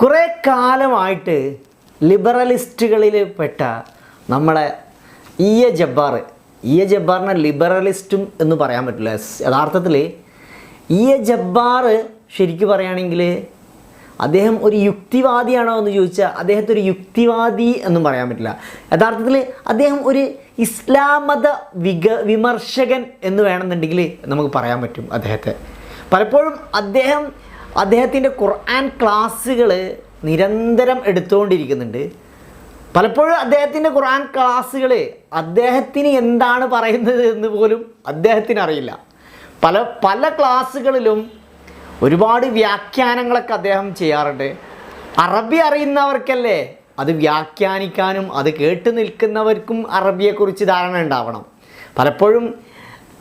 കുറേ കാലമായിട്ട് ലിബറലിസ്റ്റുകളിൽ പെട്ട നമ്മളെ E A Jabbar E A ജബ്ബാറിനെ ലിബറലിസ്റ്റും എന്ന് പറയാൻ പറ്റില്ല. യഥാർത്ഥത്തിൽ ഇ എ ജബ്ബാർ ശരിക്കും പറയുകയാണെങ്കിൽ അദ്ദേഹം ഒരു യുക്തിവാദിയാണോ എന്ന് ചോദിച്ചാൽ അദ്ദേഹത്തെ ഒരു യുക്തിവാദി എന്നും പറയാൻ പറ്റില്ല. യഥാർത്ഥത്തിൽ അദ്ദേഹം ഒരു ഇസ്ലാം മത വിക വിമർശകൻ എന്ന് വേണമെന്നുണ്ടെങ്കിൽ നമുക്ക് പറയാൻ പറ്റും അദ്ദേഹത്തെ. പലപ്പോഴും അദ്ദേഹം അദ്ദേഹത്തിന്റെ ഖുർആൻ ക്ലാസ്സുകൾ നിരന്തരം എടുത്തുകൊണ്ടിരിക്കുന്നുണ്ട്. പലപ്പോഴും അദ്ദേഹത്തിന്റെ ഖുർആൻ ക്ലാസ്സുകൾ അദ്ദേഹത്തിന് എന്താണ് പറയുന്നത് എന്ന് പോലും അദ്ദേഹത്തിന് അറിയില്ല. പല പല ക്ലാസ്സുകളിലും ഒരുപാട് വ്യാഖ്യാനങ്ങളൊക്കെ അദ്ദേഹം ചെയ്യാറുണ്ട്. അറബി അറിയുന്നവർക്കല്ലേ അത് വ്യാഖ്യാനിക്കാനും അത് കേട്ട് നിൽക്കുന്നവർക്കും അറബിയെക്കുറിച്ച് ധാരണ ഉണ്ടാവണം. പലപ്പോഴും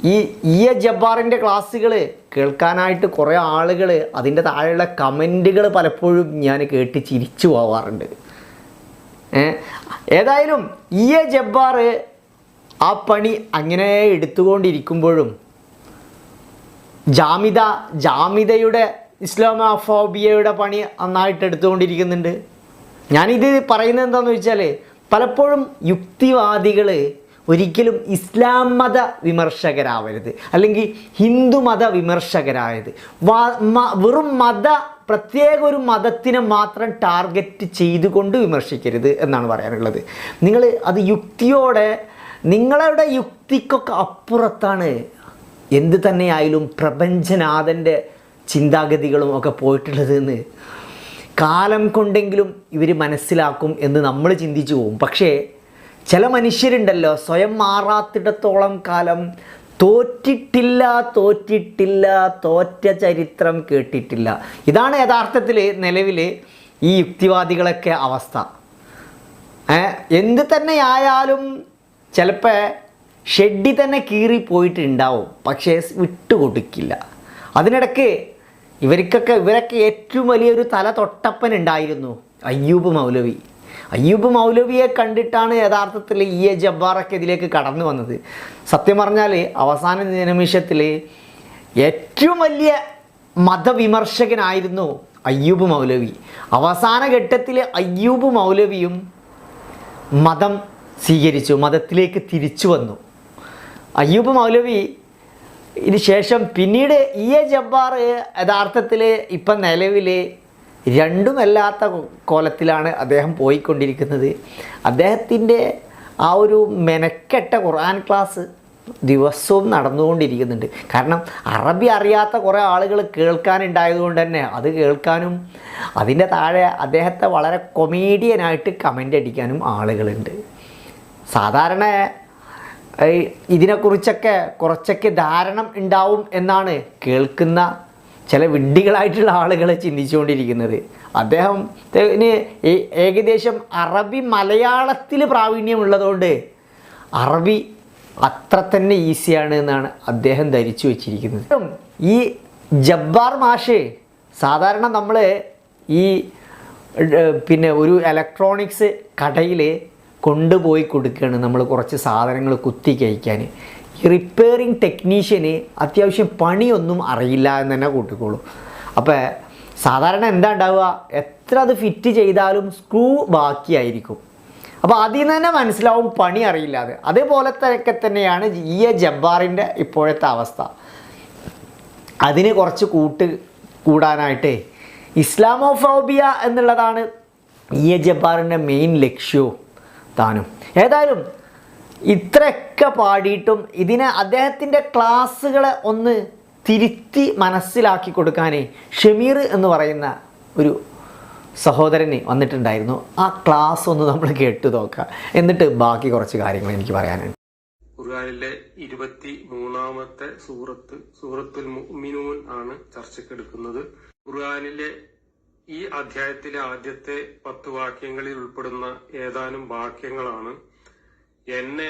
ഈ ഇ എ ജബ്ബാറിന്റെ ക്ലാസ്സുകൾ കേൾക്കാനായിട്ട് കുറേ ആളുകൾ അതിന്റെ താഴെയുള്ള കമന്റുകൾ പലപ്പോഴും ഞാൻ കേട്ട് ചിരിച്ചു പോവാറുണ്ട്? ഏതായാലും ഇ എ ജബ്ബാർ ആ പണി അങ്ങനെ എടുത്തുകൊണ്ടിരിക്കുമ്പോഴും ജാമിത ജാമിതയുടെ ഇസ്ലാമോഫോബിയയുടെ പണി നന്നായിട്ട് എടുത്തുകൊണ്ടിരിക്കുന്നുണ്ട് ഞാനിത് പറയുന്നത് എന്താണെന്ന് വെച്ചാൽ പലപ്പോഴും യുക്തിവാദികൾ ഒരിക്കലും ഇസ്ലാം മത വിമർശകരാവരുത്. അല്ലെങ്കിൽ ഹിന്ദു മത വിമർശകരായത് വെറും മത പ്രത്യേക ഒരു മതത്തിനെ മാത്രം ടാർഗറ്റ് ചെയ്തുകൊണ്ട് വിമർശിക്കരുത് എന്നാണ് പറയാനുള്ളത്. നിങ്ങൾ അത് യുക്തിയോടെ നിങ്ങളുടെ യുക്തിക്കൊക്കെ അപ്പുറത്താണ് എന്ത് തന്നെയായാലും പ്രപഞ്ചനാഥന്റെ ചിന്താഗതികളും ഒക്കെ പോയിട്ടുള്ളത് എന്ന്. കാലം കൊണ്ടെങ്കിലും ഇവർ മനസ്സിലാക്കും എന്ന് നമ്മൾ ചിന്തിച്ചു പോകും പക്ഷേ ചില മനുഷ്യരുണ്ടല്ലോ സ്വയം മാറാത്തിടത്തോളം കാലം തോറ്റിട്ടില്ല തോറ്റിട്ടില്ല തോറ്റ ചരിത്രം കേട്ടിട്ടില്ല. ഇതാണ് യഥാർത്ഥത്തിൽ നിലവിൽ ഈ യുക്തിവാദികളൊക്കെ അവസ്ഥ. എന്ത് തന്നെ ആയാലും ചിലപ്പോൾ ഷെഡി തന്നെ കീറി പോയിട്ടുണ്ടാവും പക്ഷേ വിട്ടുകൊടുക്കില്ല. അതിനിടയ്ക്ക് ഇവർക്കൊക്കെ ഇവരൊക്കെ ഏറ്റവും വലിയൊരു തല തൊട്ടപ്പൻ ഉണ്ടായിരുന്നു അയ്യൂബ് മൗലവി. അയ്യൂബ് മൗലവിയെ കണ്ടിട്ടാണ് യഥാർത്ഥത്തിൽ ഇ എ ജബ്ബാറൊക്കെ ഇതിലേക്ക് കടന്നു വന്നത്. സത്യം പറഞ്ഞാൽ അവസാന നിമിഷത്തിൽ ഏറ്റവും വലിയ മതവിമർശകനായിരുന്നു അയ്യൂബ് മൗലവി. അവസാന ഘട്ടത്തിൽ അയ്യൂബ് മൗലവിയും മതം സ്വീകരിച്ചു മതത്തിലേക്ക് തിരിച്ചു വന്നു. അയ്യൂബ് മൗലവി ഇതിന് ശേഷം പിന്നീട് ഇ എ ജബ്ബാർ യഥാർത്ഥത്തിൽ ഇപ്പം നിലവിൽ രണ്ടുമല്ലാത്ത കോലത്തിലാണ് അദ്ദേഹം പോയിക്കൊണ്ടിരിക്കുന്നത്. അദ്ദേഹത്തിന്റെ ആ ഒരു മെനക്കെട്ട ഖുർആൻ ക്ലാസ് ദിവസവും നടന്നുകൊണ്ടിരിക്കുന്നുണ്ട്. കാരണം അറബി അറിയാത്ത കുറേ ആളുകൾ കേൾക്കാനുണ്ടായതുകൊണ്ട് തന്നെ അത് കേൾക്കാനും അതിന്റെ താഴെ അദ്ദേഹത്തെ വളരെ കൊമേഡിയനായിട്ട് കമന്റ് അടിക്കാനും ആളുകളുണ്ട്. സാധാരണ ഇതിനെക്കുറിച്ചൊക്കെ കുറച്ചൊക്കെ ധാരണ ഉണ്ടാവും എന്നാണ് കേൾക്കുന്ന ചില വിഡ്ഢികളായിട്ടുള്ള ആളുകളെ ചിന്തിച്ചുകൊണ്ടിരിക്കുന്നത്. അദ്ദേഹം ത്തിന് ഏ- ഏകദേശം അറബി മലയാളത്തിൽ പ്രാവീണ്യമുള്ളതുകൊണ്ട് അറബി അത്ര തന്നെ ഈസിയാണ് എന്നാണ് അദ്ദേഹം ധരിച്ചു വച്ചിരിക്കുന്നത്. ഈ ജബ്ബാർ മാഷ് സാധാരണ നമ്മൾ ഈ പിന്നെ ഒരു ഇലക്ട്രോണിക്സ് കടയിൽ കൊണ്ടുപോയി കൊടുക്കുകയാണ് നമ്മൾ കുറച്ച് സാധനങ്ങൾ കുത്തി കഴിക്കാൻ റിപ്പയറിങ് ടെക്നീഷ്യന് അത്യാവശ്യം പണിയൊന്നും അറിയില്ല എന്ന് തന്നെ കൂട്ടിക്കോളൂ. അപ്പോൾ സാധാരണ എന്താ ഉണ്ടാവുക? എത്ര അത് ഫിറ്റ് ചെയ്താലും സ്ക്രൂ ബാക്കിയായിരിക്കും. അപ്പോൾ അതിൽ നിന്ന് തന്നെ മനസ്സിലാവും പണി അറിയില്ലാതെ അതേപോലെ തന്നെയൊക്കെ തന്നെയാണ് ഇ എ ജബ്ബാറിന്റെ ഇപ്പോഴത്തെ അവസ്ഥ. അതിന് കുറച്ച് കൂട്ട് കൂടാനായിട്ട് ഇസ്ലാമോഫോബിയ എന്നുള്ളതാണ് ഇ എ ജബ്ബാറിന്റെ മെയിൻ ലക്ഷ്യവും താനും. ഏതായാലും ഇത്രയൊക്കെ പാടിയിട്ടും ഇതിനെ അദ്ദേഹത്തിന്റെ ക്ലാസ്സുകളെ ഒന്ന് തിരുത്തി മനസ്സിലാക്കി കൊടുക്കാനേ ഷമീർ എന്ന് പറയുന്ന ഒരു സഹോദരന് വന്നിട്ടുണ്ടായിരുന്നു. ആ ക്ലാസ് ഒന്ന് നമ്മൾ കേട്ടു നോക്കാം. എന്നിട്ട് ബാക്കി കുറച്ച് കാര്യങ്ങൾ എനിക്ക് പറയാനുണ്ട്. ഖുർആാനിലെ ഇരുപത്തി മൂന്നാമത്തെ സൂറത്ത് സൂറത്തുൽ മുഅ്മിനൂൻ ആണ് ചർച്ചയ്ക്കെടുക്കുന്നത് ഖുർആാനിലെ ഈ അധ്യായത്തിലെ ആദ്യത്തെ പത്ത് വാക്യങ്ങളിൽ ഉൾപ്പെടുന്ന ഏതാനും വാക്യങ്ങളാണ്. എന്നെ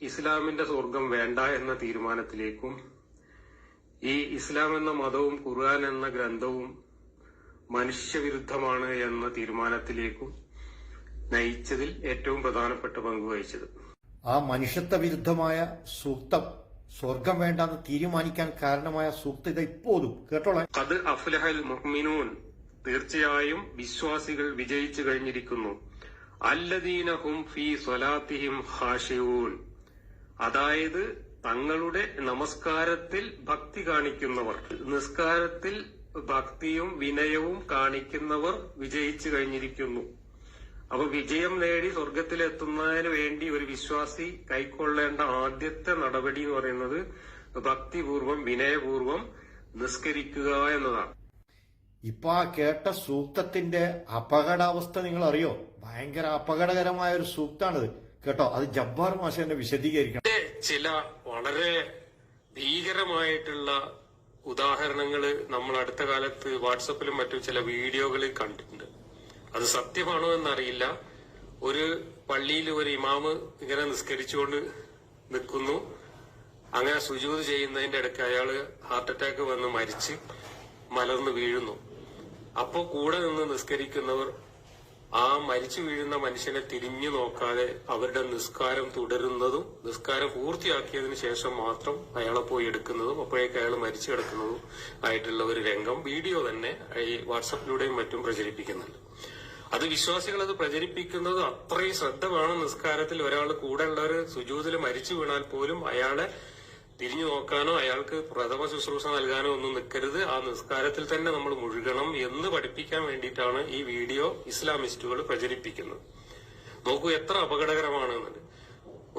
ഇസ്ലാമിന്റെ സ്വർഗം വേണ്ട എന്ന തീരുമാനത്തിലേക്കും ഈ ഇസ്ലാം എന്ന മതവും ഖുർആൻ എന്ന ഗ്രന്ഥവും മനുഷ്യവിരുദ്ധമാണ് എന്ന തീരുമാനത്തിലേക്കും നയിച്ചതിൽ ഏറ്റവും പ്രധാനപ്പെട്ട പങ്ക് വഹിച്ചത്. ആ മനുഷ്യത്വ വിരുദ്ധമായ സൂക്തം സ്വർഗം വേണ്ടെന്ന് തീരുമാനിക്കാൻ കാരണമായ സൂക്തത ഇപ്പോഴും. കേട്ടോളാം അത് അഫ്ലഹൽ മുഹ്മിനൂൻ തീർച്ചയായും വിശ്വാസികൾ വിജയിച്ചു കഴിഞ്ഞിരിക്കുന്നു. അല്ലദീനഹും ഫീ സ്വലാത്തിഹിം ഹാഷിയൂൻ അതായത് തങ്ങളുടെ നമസ്കാരത്തിൽ ഭക്തി കാണിക്കുന്നവർ നിസ്കാരത്തിൽ ഭക്തിയും വിനയവും കാണിക്കുന്നവർ വിജയിച്ചു കഴിഞ്ഞിരിക്കുന്നു. അപ്പൊ വിജയം നേടി സ്വർഗത്തിലെത്തുന്നതിന് വേണ്ടി ഒരു വിശ്വാസി കൈക്കൊള്ളേണ്ട ആദ്യത്തെ നടപടി എന്ന് പറയുന്നത് ഭക്തിപൂർവം വിനയപൂർവം നിസ്കരിക്കുക എന്നതാണ്. ഇപ്പൊ ആ കേട്ട സൂക്തത്തിന്റെ അപകടാവസ്ഥ നിങ്ങൾ അറിയോ ഭയങ്കര അപകടകരമായ ഒരു സൂക്താണിത്. കേട്ടോ അത് ജബ്ബാർ മാഷ എന്നെ വിശദീകരിക്കണം. ചില വളരെ ഭീകരമായിട്ടുള്ള ഉദാഹരണങ്ങൾ നമ്മൾ അടുത്ത കാലത്ത് വാട്സപ്പിലും മറ്റും ചില വീഡിയോകളിൽ കണ്ടിട്ടുണ്ട്. അത് സത്യമാണോ എന്നറിയില്ല. ഒരു പള്ളിയിൽ ഒരു ഇമാമ് ഇങ്ങനെ നിസ്കരിച്ചുകൊണ്ട് നിൽക്കുന്നു. അങ്ങനെ സുജൂത് ചെയ്യുന്നതിന്റെ ഇടയ്ക്ക് അയാൾ ഹാർട്ട് അറ്റാക്ക് വന്ന് മരിച്ച് മലർന്ന് വീഴുന്നു. അപ്പോ കൂടെ നിന്ന് നിസ്കരിക്കുന്നവർ ആ മരിച്ചു വീഴുന്ന മനുഷ്യനെ തിരിഞ്ഞു നോക്കാതെ അവരുടെ നിസ്കാരം തുടരുന്നതും നിസ്കാരം പൂർത്തിയാക്കിയതിന് ശേഷം മാത്രം അയാളെ പോയി എടുക്കുന്നതും അപ്പോഴേക്ക് അയാൾ മരിച്ചു കിടക്കുന്നതും ആയിട്ടുള്ള ഒരു രംഗം വീഡിയോ തന്നെ ഈ വാട്സപ്പിലൂടെയും മറ്റും പ്രചരിപ്പിക്കുന്നുണ്ട്. അത് വിശ്വാസികൾ അത് പ്രചരിപ്പിക്കുന്നത് അത്രയും ശ്രദ്ധ വേണം നിസ്കാരത്തിൽ. ഒരാൾ കൂടെ ഉള്ളവർ സുജൂതിൽ മരിച്ചു വീണാൽ പോലും അയാളെ തിരിഞ്ഞു നോക്കാനോ അയാൾക്ക് പ്രഥമ ശുശ്രൂഷ നൽകാനോ ഒന്നും നിൽക്കരുത്. ആ നിസ്കാരത്തിൽ തന്നെ നമ്മൾ മുഴുകണം എന്ന് പഠിപ്പിക്കാൻ വേണ്ടിയിട്ടാണ് ഈ വീഡിയോ ഇസ്ലാമിസ്റ്റുകൾ പ്രചരിപ്പിക്കുന്നത്. നോക്കൂ എത്ര അപകടകരമാണ്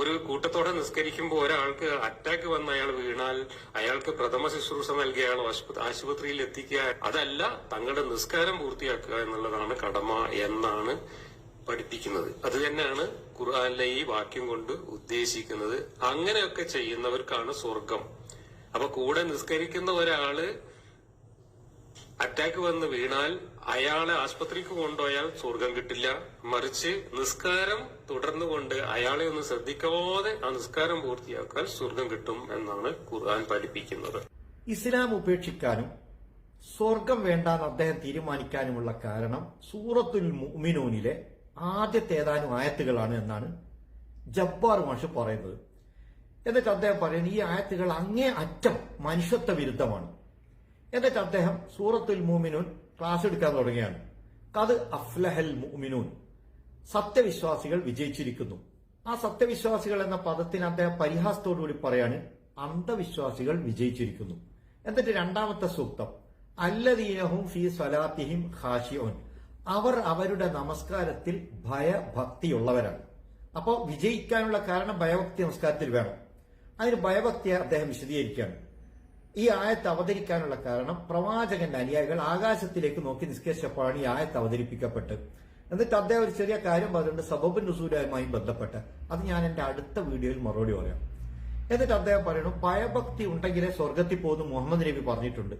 ഒരു കൂട്ടത്തോടെ നിസ്കരിക്കുമ്പോൾ ഒരാൾക്ക് അറ്റാക്ക് വന്ന് അയാൾ വീണാൽ അയാൾക്ക് പ്രഥമ ശുശ്രൂഷ നൽകി അയാൾ ആശുപത്രിയിൽ എത്തിക്കുക. അതല്ല തങ്ങളുടെ നിസ്കാരം പൂർത്തിയാക്കുക എന്നുള്ളതാണ് കടമ എന്നാണ് പഠിപ്പിക്കുന്നത്. അത് തന്നെയാണ് ഖുർആാനിലെ ഈ വാക്യം കൊണ്ട് ഉദ്ദേശിക്കുന്നത്. അങ്ങനെയൊക്കെ ചെയ്യുന്നവർക്കാണ് സ്വർഗം അപ്പൊ കൂടെ നിസ്കരിക്കുന്ന ഒരാൾ അറ്റാക്ക് വന്ന് വീണാൽ അയാളെ ആശുപത്രിക്ക് കൊണ്ടുപോയാൽ സ്വർഗം കിട്ടില്ല. മറിച്ച് നിസ്കാരം തുടർന്നുകൊണ്ട് അയാളെ ഒന്ന് ശ്രദ്ധിക്കാതെ ആ നിസ്കാരം പൂർത്തിയാക്കാൻ സ്വർഗം കിട്ടും എന്നാണ് ഖുർആൻ പഠിപ്പിക്കുന്നത്. ഇസ്ലാം ഉപേക്ഷിക്കാനും സ്വർഗം വേണ്ടാന്ന് അദ്ദേഹം തീരുമാനിക്കാനുമുള്ള കാരണം സൂറത്തുൽ മുഅ്മിനൂനിലെ ആദ്യത്തെ ഏതാനും ആയത്തുകളാണ് എന്നാണ് ജബ്ബാർ മാഷ് പറയുന്നത്. എന്നിട്ട് അദ്ദേഹം പറയുന്നത് ഈ ആയത്തുകൾ അങ്ങേ അറ്റം മനുഷ്യത്വ വിരുദ്ധമാണ്. എന്നിട്ട് അദ്ദേഹം സൂറത്തുൽ മുഅ്മിനൂൻ ക്ലാസ് എടുക്കാൻ തുടങ്ങിയാണ് കത് അഫ്ലഹൽ മുഅ്മിനൂൻ. സത്യവിശ്വാസികൾ വിജയിച്ചിരിക്കുന്നു. ആ സത്യവിശ്വാസികൾ എന്ന പദത്തിന് അദ്ദേഹം പരിഹാസത്തോടുകൂടി പറയാണ് അന്ധവിശ്വാസികൾ വിജയിച്ചിരിക്കുന്നു. എന്നിട്ട് രണ്ടാമത്തെ സൂക്തം. അല്ലദീനഹും ഫി സ്വലാത്തിഹിം ഖാഷിയോൻ അവർ അവരുടെ നമസ്കാരത്തിൽ ഭയഭക്തിയുള്ളവരാണ്. അപ്പോൾ വിജയിക്കാനുള്ള കാരണം ഭയഭക്തി നമസ്കാരത്തിൽ വേണം. അതിന് ഭയഭക്തിയെ അദ്ദേഹം വിശദീകരിക്കുകയാണ്. ഈ ആയത്ത് അവതരിക്കാനുള്ള കാരണം പ്രവാചകന്റെ അനുയായികൾ ആകാശത്തിലേക്ക് നോക്കി നിസ്കരിച്ചപ്പോഴാണ് ഈ ആയത്ത് അവതരിപ്പിക്കപ്പെട്ട്. എന്നിട്ട് അദ്ദേഹം ഒരു ചെറിയ കാര്യം പറഞ്ഞിട്ടുണ്ട് സബബിൻ റസൂരുമായി ബന്ധപ്പെട്ട്. അത് ഞാൻ എന്റെ അടുത്ത വീഡിയോയിൽ മറുപടി പറയാം. എന്നിട്ട് അദ്ദേഹം പറയുന്നു ഭയഭക്തി ഉണ്ടെങ്കിലേ സ്വർഗത്തിൽ പോകുന്നു മുഹമ്മദ് നബി പറഞ്ഞിട്ടുണ്ട്.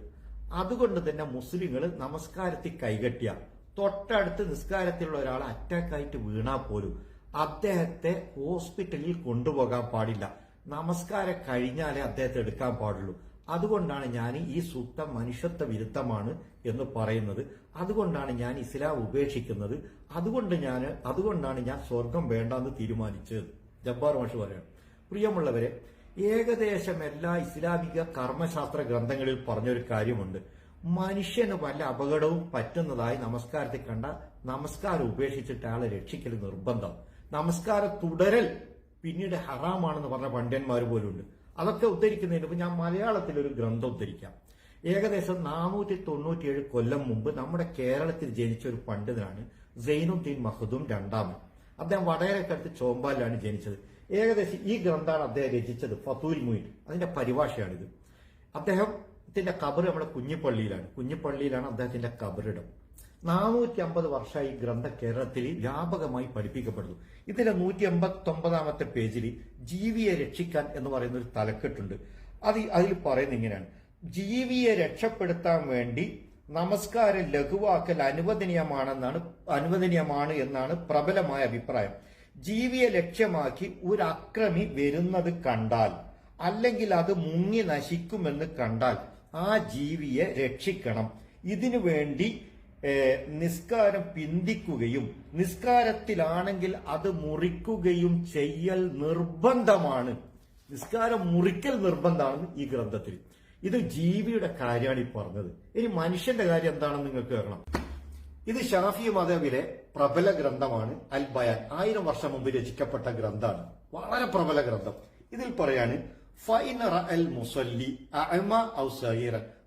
അതുകൊണ്ട് തന്നെ മുസ്ലിങ്ങൾ നമസ്കാരത്തിൽ കൈകെട്ടിയ. തൊട്ടടുത്ത് നിസ്കാരത്തിലുള്ള ഒരാൾ അറ്റാക്കായിട്ട് വീണാൽ പോലും അദ്ദേഹത്തെ ഹോസ്പിറ്റലിൽ കൊണ്ടുപോകാൻ പാടില്ല. നമസ്കാരം കഴിഞ്ഞാലേ അദ്ദേഹത്തെ എടുക്കാൻ പാടുള്ളൂ. അതുകൊണ്ടാണ് ഞാൻ ഈ സൂക്തം മനുഷ്യത്വ വിരുദ്ധമാണ് എന്ന് പറയുന്നത്. അതുകൊണ്ടാണ് ഞാൻ ഇസ്ലാം ഉപേക്ഷിക്കുന്നത്. അതുകൊണ്ട് ഞാൻ അതുകൊണ്ടാണ് ഞാൻ സ്വർഗം വേണ്ടെന്ന് തീരുമാനിച്ചത്. ജബ്ബാർ മാഷ് പറയാം പ്രിയമുള്ളവരെ ഏകദേശം എല്ലാ ഇസ്ലാമിക കർമ്മശാസ്ത്ര ഗ്രന്ഥങ്ങളിൽ പറഞ്ഞൊരു കാര്യമുണ്ട്. മനുഷ്യന് വല്ല അപകടവും പറ്റുന്നതായി നമസ്കാരത്തിൽ കണ്ട നമസ്കാരം ഉപേക്ഷിച്ചിട്ട് ആളെ രക്ഷിക്കൽ നിർബന്ധം. നമസ്കാരം തുടരൽ പിന്നീട് ഹറാമാണെന്ന് പറഞ്ഞ പണ്ഡ്യന്മാർ പോലുണ്ട്. അതൊക്കെ ഉദ്ധരിക്കുന്നതിന് ഞാൻ മലയാളത്തിൽ ഒരു ഗ്രന്ഥം ഉദ്ധരിക്കാം. ഏകദേശം നാനൂറ്റി തൊണ്ണൂറ്റിയേഴ് കൊല്ലം മുമ്പ് നമ്മുടെ കേരളത്തിൽ ജനിച്ച ഒരു പണ്ഡിതനാണ് സൈനുദ്ദീൻ മഹദൂം രണ്ടാമൻ. അദ്ദേഹം വടകരക്കടുത്ത് ചോമ്പാലിലാണ് ജനിച്ചത്. ഏകദേശം ഈ ഗ്രന്ഥമാണ് അദ്ദേഹം രചിച്ചത് ഫതൂൽ മുയിൻ അതിന്റെ പരിഭാഷയാണിത്. അദ്ദേഹത്തിന്റെ കബർ നമ്മുടെ കുഞ്ഞിപ്പള്ളിയിലാണ്. കുഞ്ഞിപ്പള്ളിയിലാണ് അദ്ദേഹത്തിന്റെ കബറിടം. നാനൂറ്റി അമ്പത് വർഷമായി ഗ്രന്ഥ കേരളത്തിൽ വ്യാപകമായി പഠിപ്പിക്കപ്പെടുന്നു. ഇതിന്റെ നൂറ്റി എൺപത്തി ഒമ്പതാമത്തെ പേജിൽ ജീവിയെ രക്ഷിക്കാൻ എന്ന് പറയുന്ന ഒരു തലക്കെട്ടുണ്ട്. അത് അതിൽ പറയുന്നത് ഇങ്ങനെയാണ്. ജീവിയെ രക്ഷപ്പെടുത്താൻ വേണ്ടി നമസ്കാരം ലഘുവാക്കൽ അനുവദനീയമാണെന്നാണ് അനുവദനീയമാണ് എന്നാണ് പ്രബലമായ അഭിപ്രായം. ജീവിയെ ലക്ഷ്യമാക്കി ഒരു അക്രമി വരുന്നത് കണ്ടാൽ അല്ലെങ്കിൽ അത് മുങ്ങി നശിക്കുമെന്ന് കണ്ടാൽ ആ ജീവിയെ രക്ഷിക്കണം. ഇതിനു വേണ്ടി നിസ്കാരം പിന്തിക്കുകയും നിസ്കാരത്തിലാണെങ്കിൽ അത് മുറിക്കുകയും ചെയ്യൽ നിർബന്ധമാണ്. നിസ്കാരം മുറിക്കൽ നിർബന്ധമാണ് ഈ ഗ്രന്ഥത്തിൽ. ഇത് ജീവിയുടെ കാര്യമാണ് ഈ പറഞ്ഞത്. ഇനി മനുഷ്യന്റെ കാര്യം എന്താണെന്ന് നിങ്ങൾക്ക് കേൾക്കണം. ഇത് ഷാഫി മതവിലെ പ്രബല ഗ്രന്ഥമാണ് അൽ ബയാൻ. ആയിരം വർഷം മുമ്പ് രചിക്കപ്പെട്ട ഗ്രന്ഥമാണ്. വളരെ പ്രബല ഗ്രന്ഥം. ഇതിൽ പറയാണ്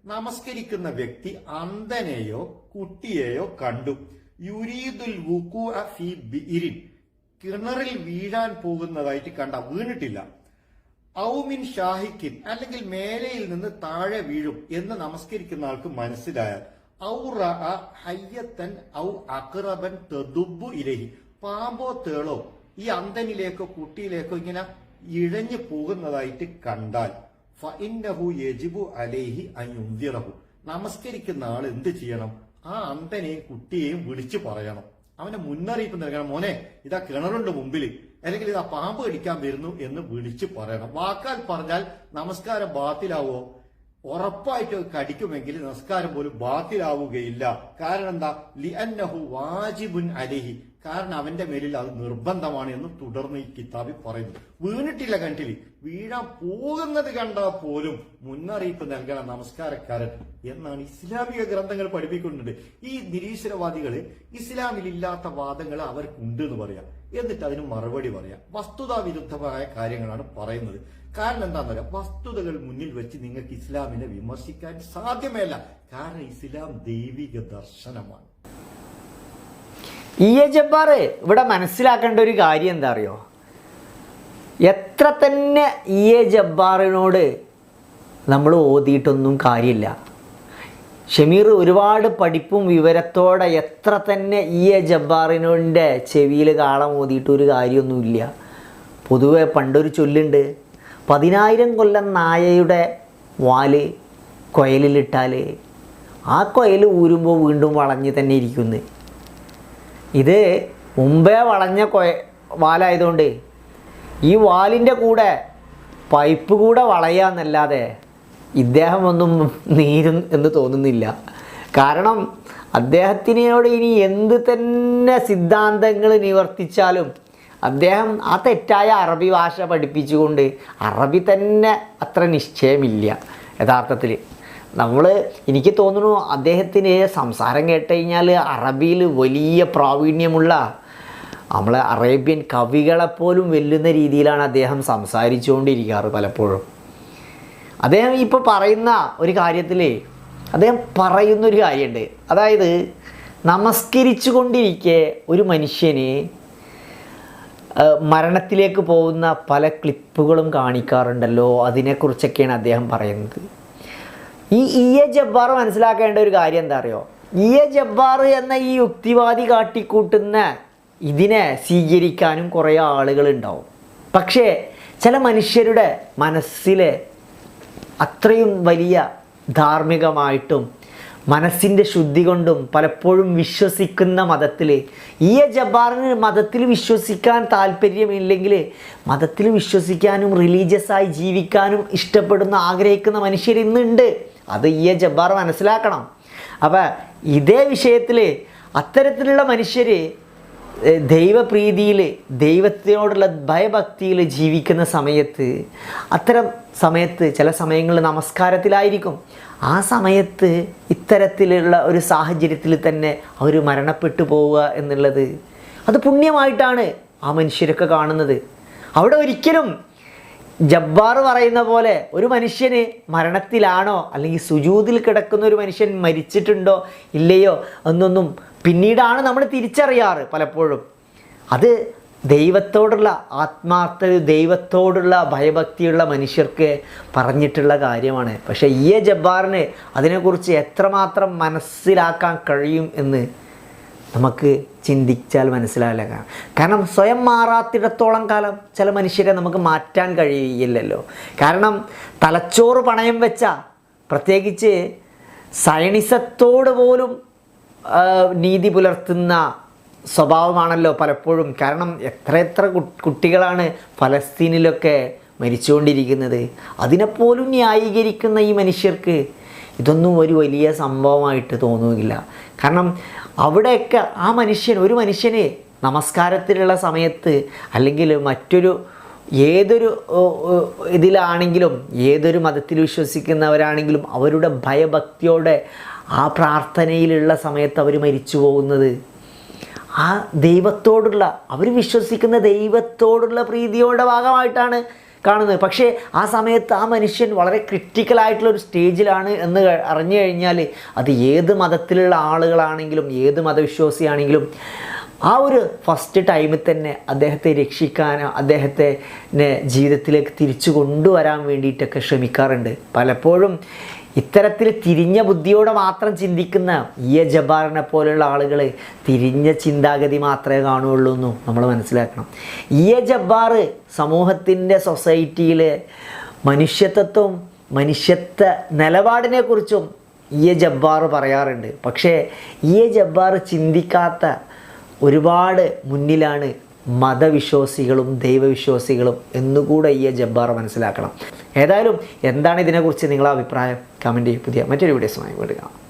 നമസ്കരിക്കുന്ന വ്യക്തി അന്ധനെയോ കുട്ടിയെയോ കണ്ടു. യുരീദുൽ ഫീ കിണറിൽ വീഴാൻ പോകുന്നതായിട്ട് കണ്ട വീണിട്ടില്ല. ഔമിൻ ഷാഹിക്കിൻ അല്ലെങ്കിൽ മേലയിൽ നിന്ന് താഴെ വീഴും എന്ന് നമസ്കരിക്കുന്ന ആൾക്ക് മനസ്സിലായാൽ ഔ ഹയ്യത്തൻ ഔ ഇലഹി. പാമ്പോ തേളോ ഈ അന്തനിലേക്കോ കുട്ടിയിലേക്കോ ഇങ്ങനെ ഇഴഞ്ഞു പോകുന്നതായിട്ട് കണ്ടാൽ ഫഇന്നഹു യജിബു അലൈഹി അയുന്തിറഹു നമസ്കരിക്കുന്ന ആൾ എന്ത് ചെയ്യണം? ആ അന്തനെയും കുട്ടിയെയും വിളിച്ചു പറയണം. അവന്റെ മുന്നറിയിപ്പ് നൽകണം. മോനെ ഇതാ കിണറുണ്ട് മുമ്പിൽ അല്ലെങ്കിൽ ഇതാ പാമ്പ് കടിക്കാൻ വരുന്നു എന്ന് വിളിച്ചു പറയണം. വാക്കാൽ പറഞ്ഞാൽ നമസ്കാരം ബാത്തിലാവോ? ഉറപ്പായിട്ട് കടിക്കുമെങ്കിൽ നമസ്കാരം പോലും ബാത്തിലാവുകയില്ല. കാരണം എന്താ? ലിഅന്നഹു വാജിബുൻ അലഹി. കാരണം അവന്റെ മേലിൽ അത് നിർബന്ധമാണ് എന്ന് തുടർന്ന് ഈ കിതാബിൽ പറയുന്നു. വീണിട്ടില്ല കണ്ടിൽ വീഴാൻ പോകുന്നത് കണ്ടാൽ പോലും മുന്നറിയിപ്പ് നൽകണം നമസ്കാരക്കാരൻ എന്നാണ് ഇസ്ലാമിക ഗ്രന്ഥങ്ങൾ പഠിപ്പിക്കുന്നുണ്ട്. ഈ നിരീശ്വരവാദികൾ ഇസ്ലാമിൽ ഇല്ലാത്ത വാദങ്ങൾ അവർക്കുണ്ട് എന്ന് പറയാം. എന്നിട്ട് അതിന് മറുപടി പറയാം. വസ്തുതാ വിരുദ്ധമായ കാര്യങ്ങളാണ് പറയുന്നത്. കാരണം എന്താണെന്ന് പറയാം വസ്തുതകൾ മുന്നിൽ വെച്ച് നിങ്ങൾക്ക് ഇസ്ലാമിനെ വിമർശിക്കാൻ സാധ്യമല്ല കാരണം ഇസ്ലാം ദൈവിക ദർശനമാണ്. ഇ എ ജബ്ബാർ ഇവിടെ മനസ്സിലാക്കേണ്ട ഒരു കാര്യം എന്താ അറിയോ? എത്ര തന്നെ ഇ എ ജബ്ബാറിനോട് നമ്മൾ ഓതിയിട്ടൊന്നും കാര്യമില്ല. ഷമീർ ഒരുപാട് പഠിപ്പും വിവരത്തോടെ എത്ര തന്നെ ഇ എ ജബ്ബാറിനോന്റെ ചെവിയിൽ കാളം ഓതിയിട്ട് ഒരു കാര്യമൊന്നുമില്ല. പൊതുവെ പണ്ടൊരു ചൊല്ലുണ്ട് പതിനായിരം കൊല്ലം നായയുടെ വാൽ കൊയലിലിട്ടാൽ ആ കൊയൽ ഊരുമ്പോൾ വീണ്ടും വളഞ്ഞ് തന്നെ ഇരിക്കുന്നു. ഇത് മുമ്പേ വളഞ്ഞ കൊയ വാലായതുകൊണ്ട് ഈ വാലിന്റെ കൂടെ പൈപ്പ് കൂടെ വളയാന്നല്ലാതെ ഇദ്ദേഹം ഒന്നും നീരും എന്ന് തോന്നുന്നില്ല. കാരണം അദ്ദേഹത്തിനോട് ഇനി എന്ത് തന്നെ സിദ്ധാന്തങ്ങൾ നിവർത്തിച്ചാലും അദ്ദേഹം ആ തെറ്റായ അറബി ഭാഷ പഠിപ്പിച്ചുകൊണ്ട് അറബി തന്നെ അത്ര നിശ്ചയമില്ല യഥാർത്ഥത്തിൽ. നമ്മൾ എനിക്ക് തോന്നുന്നു അദ്ദേഹത്തിന് സംസാരം കേട്ട് കഴിഞ്ഞാൽ അറബിയിൽ വലിയ പ്രാവീണ്യമുള്ള നമ്മൾ അറേബ്യൻ കവികളെപ്പോലും വെല്ലുന്ന രീതിയിലാണ് അദ്ദേഹം സംസാരിച്ചുകൊണ്ടിരിക്കാറ് പലപ്പോഴും. അദ്ദേഹം ഇപ്പോൾ പറയുന്ന ഒരു കാര്യത്തിൽ അദ്ദേഹം പറയുന്നൊരു കാര്യമുണ്ട് അതായത് നമസ്കരിച്ചു കൊണ്ടിരിക്കെ ഒരു മനുഷ്യന് മരണത്തിലേക്ക് പോകുന്ന പല ക്ലിപ്പുകളും കാണിക്കാറുണ്ടല്ലോ. അതിനെക്കുറിച്ചൊക്കെയാണ് അദ്ദേഹം പറയുന്നത്. ഈ ഇ എ ജബ്ബാർ മനസ്സിലാക്കേണ്ട ഒരു കാര്യം എന്താ അറിയോ? ഇ എ ജബ്ബാർ എന്ന ഈ യുക്തിവാദി കാട്ടിക്കൂട്ടുന്ന ഇതിനെ സ്വീകരിക്കാനും കുറേ ആളുകളുണ്ടാവും. പക്ഷേ ചില മനുഷ്യരുടെ മനസ്സിൽ അത്രയും വലിയ ധാർമ്മികമായിട്ടും മനസ്സിന്റെ ശുദ്ധി കൊണ്ടും പലപ്പോഴും വിശ്വസിക്കുന്ന മതത്തിൽ ഈ ജബ്ബാറിന് മതത്തിൽ വിശ്വസിക്കാൻ താല്പര്യമില്ലെങ്കിൽ മതത്തിൽ വിശ്വസിക്കാനും റിലീജിയസായി ജീവിക്കാനും ഇഷ്ടപ്പെടുന്ന ആഗ്രഹിക്കുന്ന മനുഷ്യർ ഇന്നുണ്ട് അത് ഈ ജബ്ബാർ മനസ്സിലാക്കണം. അപ്പോൾ ഇതേ വിഷയത്തിൽ അത്തരത്തിലുള്ള മനുഷ്യർ ദൈവപ്രീതിയിൽ ദൈവത്തിനോടുള്ള ഭയഭക്തിയിൽ ജീവിക്കുന്ന സമയത്ത് അത്തരം സമയത്ത് ചില സമയങ്ങളിൽ നമസ്കാരത്തിലായിരിക്കും. ആ സമയത്ത് ഇത്തരത്തിലുള്ള ഒരു സാഹചര്യത്തിൽ തന്നെ അവർ മരണപ്പെട്ടു പോവുക എന്നുള്ളത് അത് പുണ്യമായിട്ടാണ് ആ മനുഷ്യരൊക്കെ കാണുന്നത്. അവിടെ ഒരിക്കലും ജബ്ബാർ പറയുന്ന പോലെ ഒരു മനുഷ്യന് മരണത്തിലാണോ അല്ലെങ്കിൽ സുജൂതിൽ കിടക്കുന്ന ഒരു മനുഷ്യൻ മരിച്ചിട്ടുണ്ടോ ഇല്ലയോ എന്നൊന്നും പിന്നീടാണ് നമ്മൾ തിരിച്ചറിയാറ് പലപ്പോഴും. അത് ദൈവത്തോടുള്ള ആത്മാർത്ഥ ദൈവത്തോടുള്ള ഭയഭക്തിയുള്ള മനുഷ്യർക്ക് പറഞ്ഞിട്ടുള്ള കാര്യമാണ്. പക്ഷേ ഈ ജബ്ബാറിന് അതിനെക്കുറിച്ച് എത്രമാത്രം മനസ്സിലാക്കാൻ കഴിയും എന്ന് നമുക്ക് ചിന്തിച്ചാൽ മനസ്സിലാവില്ല കാരണം. സ്വയം മാറാത്തിടത്തോളം കാലം ചില മനുഷ്യരെ നമുക്ക് മാറ്റാൻ കഴിയില്ലല്ലോ. കാരണം തലച്ചോറ് പണയം വെച്ച പ്രത്യേകിച്ച് സയണിസത്തോട് പോലും നീതി പുലർത്തുന്ന സ്വഭാവമാണല്ലോ പലപ്പോഴും. കാരണം എത്ര എത്ര കുട്ടികളാണ് ഫലസ്തീനിലൊക്കെ മരിച്ചുകൊണ്ടിരിക്കുന്നത്. അതിനെപ്പോലും ന്യായീകരിക്കുന്ന ഈ മനുഷ്യർക്ക് ഇതൊന്നും ഒരു വലിയ സംഭവമായിട്ട് തോന്നുകയില്ല. കാരണം അവിടെയൊക്കെ ആ മനുഷ്യൻ ഒരു മനുഷ്യനെ നമസ്കാരത്തിലുള്ള സമയത്ത് അല്ലെങ്കിൽ മറ്റൊരു ഏതൊരു ഇതിലാണെങ്കിലും ഏതൊരു മതത്തിൽ വിശ്വസിക്കുന്നവരാണെങ്കിലും അവരുടെ ഭയഭക്തിയോടെ ആ പ്രാർത്ഥനയിലുള്ള സമയത്ത് അവർ മരിച്ചു പോകുന്നത്. ആ ദൈവത്തോടുള്ള അവർ വിശ്വസിക്കുന്ന ദൈവത്തോടുള്ള പ്രീതിയുടെ ഭാഗമായിട്ടാണ് കാണുന്നത്. പക്ഷേ ആ സമയത്ത് ആ മനുഷ്യൻ വളരെ ക്രിറ്റിക്കലായിട്ടുള്ള ഒരു സ്റ്റേജിലാണ് എന്ന് അറിഞ്ഞു കഴിഞ്ഞാൽ അത് ഏത് മതത്തിലുള്ള ആളുകളാണെങ്കിലും ഏത് മതവിശ്വാസിയാണെങ്കിലും ആ ഒരു ഫസ്റ്റ് ടൈമിൽ തന്നെ അദ്ദേഹത്തെ രക്ഷിക്കാനോ അദ്ദേഹത്തെ ജീവിതത്തിലേക്ക് തിരിച്ചു കൊണ്ടുവരാൻ വേണ്ടിയിട്ടൊക്കെ ശ്രമിക്കാറുണ്ട്. പലപ്പോഴും ഇത്തരത്തിൽ തിരിഞ്ഞ ബുദ്ധിയോടെ മാത്രം ചിന്തിക്കുന്ന ഇ എ ജബാറിനെ പോലെയുള്ള ആളുകൾ തിരിഞ്ഞ ചിന്താഗതി മാത്രമേ കാണുകയുള്ളൂ എന്നും നമ്മൾ മനസ്സിലാക്കണം. ഇ എ ജബ്ബാർ സമൂഹത്തിന്റെ സൊസൈറ്റിയിൽ മനുഷ്യത്വം മനുഷ്യത്വ നിലപാടിനെക്കുറിച്ചും ഇ എ ജബ്ബാർ പറയാറുണ്ട്. പക്ഷേ ഇ എ ജബ്ബാർ ചിന്തിക്കാത്ത ഒരുപാട് മുന്നിലാണ് മതവിശ്വാസികളും ദൈവവിശ്വാസികളും എന്നുകൂടെ ഈ ജബ്ബാർ മനസ്സിലാക്കണം. ഏതായാലും എന്താണ് ഇതിനെക്കുറിച്ച് നിങ്ങളുടെ അഭിപ്രായം? കമന്റ് ചെയ്യും. പുതിയ മറ്റൊരു വീഡിയോസുമായി വിടുക